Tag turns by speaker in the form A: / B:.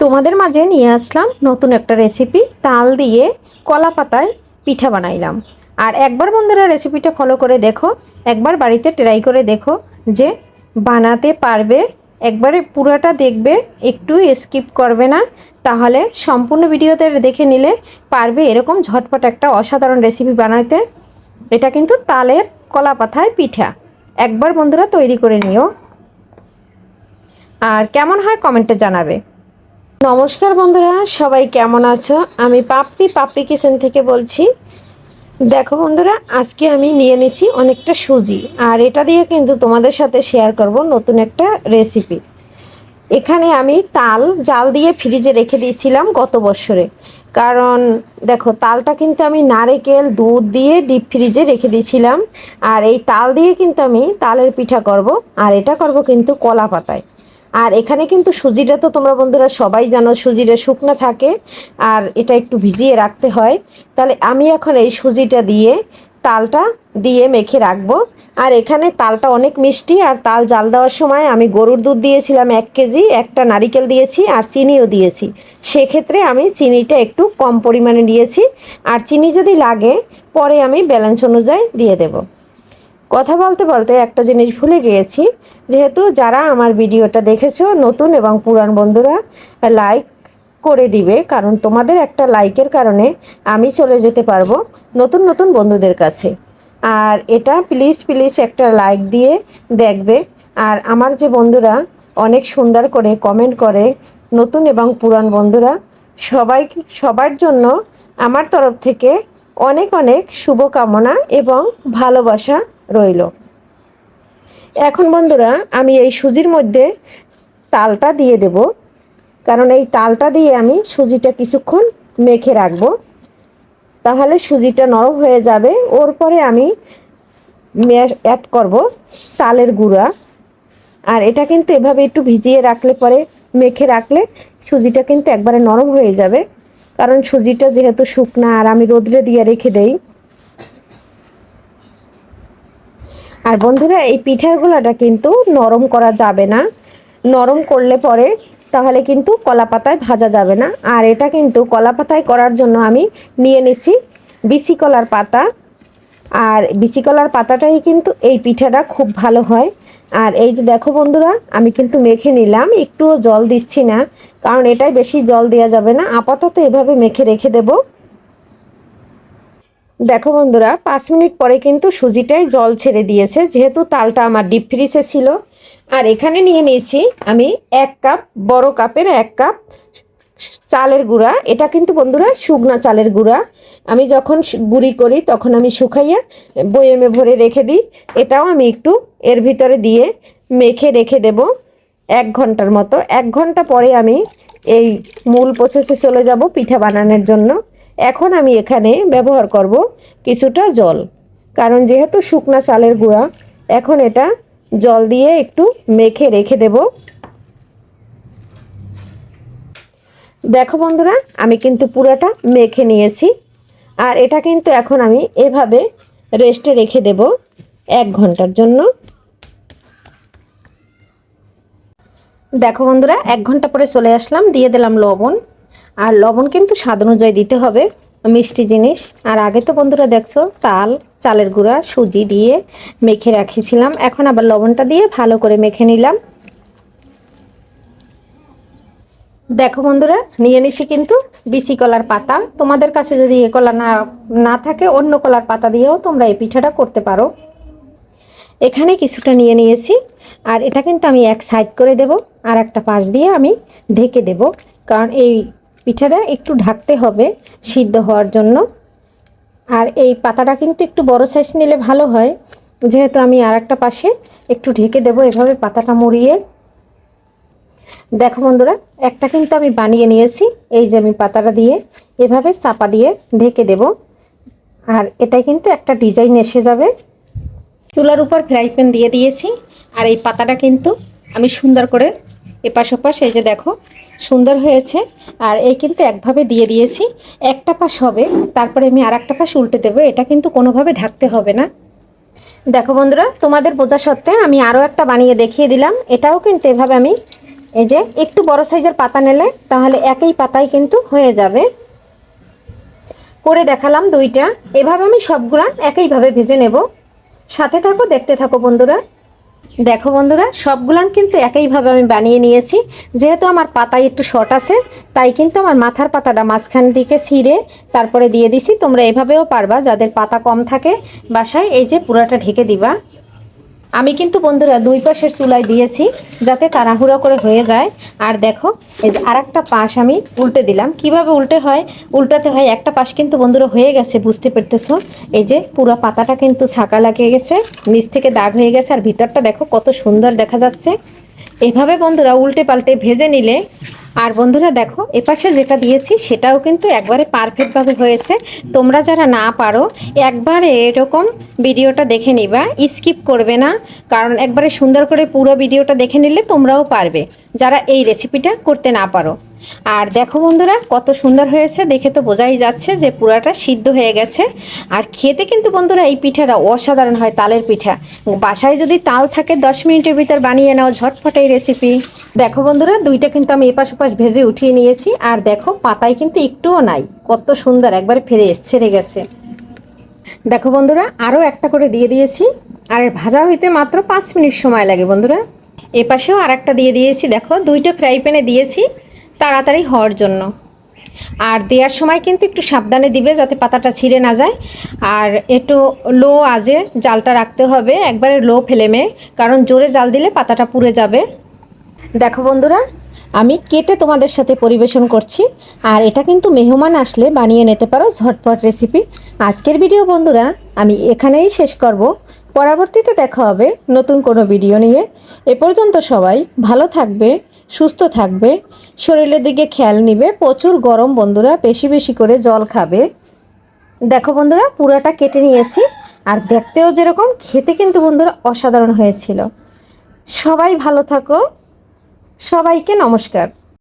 A: তোমাদের মাঝে নিয়ে আসলাম নতুন একটা রেসিপি তাল দিয়ে কলা পাতায় পিঠা বানাইলাম। আর একবার বন্ধুরা রেসিপিটা ফলো করে দেখো, একবার বাড়িতে ট্রাই করে দেখো যে বানাতে পারবে, একবারে পুরোটা দেখবে, একটু স্কিপ করবে না, তাহলে সম্পূর্ণ ভিডিওতে দেখে নিলে পারবে এরকম ঝটপট একটা অসাধারণ রেসিপি বানাতে। এটা কিন্তু তালের কলা পাতায় পিঠা। একবার বন্ধুরা তৈরি করে নিও। আর কেমন হয় কমেন্টে জানাবে। নমস্কার বন্ধুরা, সবাই কেমন আছো? আমি পাপড়ি পাপড়ি কিচেন থেকে বলছি। দেখো বন্ধুরা, আজকে আমি নিয়ে নিছি অনেকটা সুজি, আর এটা দিয়ে কিন্তু তোমাদের সাথে শেয়ার করব নতুন একটা রেসিপি এখানে আমি তাল, জাল দিয়ে ফ্রিজে রেখে দিয়েছিলাম গত বছরে। কারণ দেখো, তালটা কিন্তু আমি নারকেল, দুধ দিয়ে ডিপ ফ্রিজে রেখে দিয়েছিলাম, আর এই তাল দিয়ে কিন্তু আমি তালের পিঠা করব, আর এটা করব কিন্তু কলা পাতায় আর এখানে কিন্তু সুজিটা তো তোমরা বন্ধুরা সবাই জানো, সুজিটা শুকনো থাকে আর এটা একটু ভিজিয়ে রাখতে হয়। তাহলে আমি এখন এই সুজিটা দিয়ে তালটা দিয়ে মেখে রাখব। আর এখানে তালটা অনেক মিষ্টি আর তাল জাল দেওয়ার সময় আমি গরুর দুধ দিয়েছিলাম এক কেজি, একটা নারিকেল দিয়েছি আর চিনিও দিয়েছি। সেক্ষেত্রে আমি চিনিটা একটু কম পরিমাণে দিয়েছি। আর চিনি যদি লাগে, পরে আমি ব্যালেন্স অনুযায়ী দিয়ে দেবো। কথা বলতে বলতে একটা জিনিস ভুলে গিয়েছি, যেহেতু যারা আমার ভিডিওটা দেখেছ, নতুন এবং পুরান বন্ধুরা লাইক করে দিবে, কারণ তোমাদের একটা লাইকের কারণে আমি চলে যেতে পারব নতুন নতুন বন্ধুদের কাছে। আর এটা প্লিজ প্লিজ একটা লাইক দিয়ে দেখবে। আর আমার যে বন্ধুরা অনেক সুন্দর করে কমেন্ট করে, নতুন এবং পুরান বন্ধুরা, সবাই, সবার জন্য আমার তরফ থেকে অনেক অনেক শুভকামনা এবং ভালোবাসা রইল। এখন বন্ধুরা, আমি এই সুজির মধ্যে তালটা দিয়ে দেব। কারণ এই তালটা দিয়ে আমি সুজিটা কিছুক্ষণ মেখে রাখব। তাহলে সুজিটা নরম হয়ে যাবে। ওর পরে আমি অ্যাড করব চালের গুঁড়া। আর এটা কিন্তু এভাবে একটু ভিজিয়ে রাখলে পরে মেখে রাখলে সুজিটা কিন্তু একবারে নরম হয়ে যাবে। কারণ সুজিটা যেহেতু শুকনা আর আমি রোদ্রে দিয়ে রেখে দেই আর বন্ধুরা, এই পিঠার গোলাটা কিন্তু নরম করা যাবে না। নরম করলে পরে তাহলে কিন্তু কলা পাতায় ভাজা যাবে না। আর এটা কিন্তু কলা পাতায় করার জন্য আমি নিয়ে নিছি বিচি কলার পাতা। আর বিচি কলার পাতাটাই কিন্তু এই পিঠাটা খুব ভালো হয়। আর এই যে দেখো বন্ধুরা, আমি কিন্তু মেখে নিলাম, একটুও জল দিচ্ছি না, কারণ এটাই বেশি জল দেওয়া যাবে না। আপাতত এভাবে মেখে রেখে দেবো। দেখো বন্ধুরা, পাঁচ মিনিট পরে কিন্তু সুজিটাই জল ছেড়ে দিয়েছে, যেহেতু তালটা আমার ডিপ ফ্রিজে ছিল। আর এখানে নিয়ে নিয়েছি আমি এক কাপ, বড় কাপের এক কাপ চালের গুঁড়া। এটা কিন্তু বন্ধুরা শুকনা চালের গুঁড়া। আমি যখন গুঁড়ি করি তখন আমি শুকাইয়া বয়েমে ভরে রেখে দিই। এটাও আমি একটু এর ভিতরে দিয়ে মেখে রেখে দেব এক ঘণ্টার মতো। এক ঘণ্টা পরে আমি এই মূল প্রসেসে চলে যাব পিঠা বানানোর জন্য। এখন আমি এখানে ব্যবহার করব কিছুটা জল। কারণ যেহেতু শুকনা চালের গুঁড়া, এখন এটা জল দিয়ে একটু মেখে রেখে দেব। দেখো বন্ধুরা, আমি কিন্তু পুরোটা মেখে নিয়েছি। আর এটা কিন্তু এখন আমি এভাবে রেস্টে রেখে দেব এক ঘণ্টার জন্য। দেখো বন্ধুরা, এক ঘণ্টা পরে চলে আসলাম, দিয়ে দিলাম লবণ। আর লবণ কিন্তু স্বাদ অনুযায়ী দিতে হবে। মিষ্টি জিনিস। আর আগে তো বন্ধুরা দেখছ, তাল, চালের গুঁড়া, সুজি দিয়ে মেখে রাখিছিলাম। এখন আবার লবণটা দিয়ে ভালো করে মেখে নিলাম। দেখো বন্ধুরা, নিয়ে নিচ্ছি কিন্তু বিচি কলার পাতা। তোমাদের কাছে যদি এ কলা না না থাকে, অন্য কলার পাতা দিয়েও তোমরা এই পিঠাটা করতে পারো। এখানে কিছুটা নিয়ে নিয়েছি। আর এটা কিন্তু আমি এক সাইড করে দেব, আর একটা পাশ দিয়ে আমি ঢেকে দেব। কারণ এই পিঠাটা একটু ঢাকতে হবে সিদ্ধ হওয়ার জন্য। আর এই পাতাটা কিন্তু একটু বড় সাইজ নিলে ভালো হয়। যেহেতু আমি আর একটা পাশে একটু ঢেকে দেব এভাবে পাতাটা মুড়িয়ে। দেখো বন্ধুরা, একটা কিন্তু আমি বানিয়ে নিয়েছি, এই যে আমি পাতাটা দিয়ে এভাবে চাপা দিয়ে ঢেকে দেব। আর এটাই কিন্তু একটা ডিজাইন এসে যাবে। চুলার উপর ফ্রাই প্যান দিয়ে দিয়েছি। আর এই পাতাটা কিন্তু আমি সুন্দর করে এপাশ ওপাশ, এই যে দেখো সুন্দর হয়েছে। আর এই কিন্তু একভাবে দিয়ে দিয়েছি। একটা পাশ হবে, তারপরে আমি আর একটা পাশ উল্টে দেবো। এটা কিন্তু কোনোভাবে ঢাকতে হবে না। দেখো বন্ধুরা, তোমাদের বোঝা সত্ত্বে আমি আরও একটা বানিয়ে দেখিয়ে দিলাম। এটাও কিন্তু এভাবে আমি এই যে একটু বড় সাইজের পাতা নিলে তাহলে একই পাতায় কিন্তু হয়ে যাবে। করে দেখালাম দুইটা। এভাবে আমি সবগুলা একইভাবে ভেজে নেব। সাথে থাকো, দেখতে থাকো বন্ধুরা। দেখো বন্ধুরা, সবগুলান কিন্তু একইভাবে আমি বানিয়ে নিয়েছি। যেহেতু আমার পাতায় একটু শর্ট আছে, তাই কিন্তু আমার মাথার পাতাটা মাঝখান দিকে ছিঁড়ে তারপরে দিয়ে দিছি। তোমরা এভাবেও পারবা, যাদের পাতা কম থাকে, বাসায় এই যে পুরাটা ঢেকে দিবা। আমি কিন্তু বন্ধুরা দুই পাশের চুলায় দিয়েছি যাতে তাড়াহুড়ো করে হয়ে যায়। আর দেখো, এই যে আর একটা পাশ আমি উল্টে দিলাম। কীভাবে উল্টে হয়? উল্টাতে হয়, একটা পাশ কিন্তু বন্ধুরা হয়ে গেছে, বুঝতে পারতেছো? এই যে পুরো পাতাটা কিন্তু ছাকা লাগিয়ে গেছে, নিচ থেকে দাগ হয়ে গেছে, আর ভিতরটা দেখো কত সুন্দর দেখা যাচ্ছে। এভাবে বন্ধুরা উল্টে পাল্টে ভেজে নিলে আর বন্ধুরা দেখো, এপাশে যেটা দিয়েছি, সেটাও কিন্তু একবারে পারফেক্টভাবে হয়েছে। তোমরা যারা না পারো, একবারে এরকম ভিডিওটা দেখে নিবা স্কিপ করবে না, কারণ একবারে সুন্দর করে পুরো ভিডিওটা দেখে নিলে তোমরাও পারবে, যারা এই রেসিপিটা করতে না পারো। আর দেখো বন্ধুরা, কত সুন্দর হয়েছে, দেখে তো বোঝাই যাচ্ছে যে পুরাটা সিদ্ধ হয়ে গেছে। আর খেতে কিন্তু বন্ধুরা, এই পিঠাটা অসাধারণ হয়, তালের পিঠা। বাসায় যদি তাল থাকে, দশ মিনিটের ভিতর বানিয়ে নাও ঝটফট এই রেসিপি দেখো বন্ধুরা, দুইটা কিন্তু আমি এপাশ ওপাশ ভেজে উঠিয়ে নিয়েছি, আর দেখো পাতায় কিন্তু একটুও নাই। কত সুন্দর, একবারে ফিরে ছেড়ে গেছে। দেখো বন্ধুরা আরও একটা করে দিয়ে দিয়েছি, আর ভাজা হইতে মাত্র পাঁচ মিনিট সময় লাগে বন্ধুরা। এপাশেও আর একটা দিয়ে দিয়েছি, দেখো, দুইটা ফ্রাই প্যানে দিয়েছি তাড়াতাড়ি হওয়ার জন্য। আর দেওয়ার সময় কিন্তু একটু সাবধানে দিবে যাতে পাতাটা ছিঁড়ে না যায়। আর একটু লো আজে জালটা রাখতে হবে, একবারে লো ফেলে ফ্লেমে, কারণ জোরে জাল দিলে পাতাটা পুড়ে যাবে। দেখো বন্ধুরা, আমি কেটে তোমাদের সাথে পরিবেশন করছি। আর এটা কিন্তু মেহমান আসলে বানিয়ে নিতে পারো ঝটপট রেসিপি আজকের ভিডিও বন্ধুরা, আমি এখানেই শেষ করব। পরবর্তীতে দেখা হবে নতুন কোনো ভিডিও নিয়ে। এ পর্যন্ত সবাই ভালো থাকবে, সুস্থ থাকবে। শরীরের দিকে খেয়াল নিবে, প্রচুর গরম বন্ধুরা, বেশি বেশি করে জল খাবে। দেখো বন্ধুরা, পুরাটা কেটে নিয়েছি, আর দেখতেও যেরকম, খেতে কিন্তু বন্ধুরা অসাধারণ হয়েছিল। সবাই ভালো থাকো, সবাইকে নমস্কার।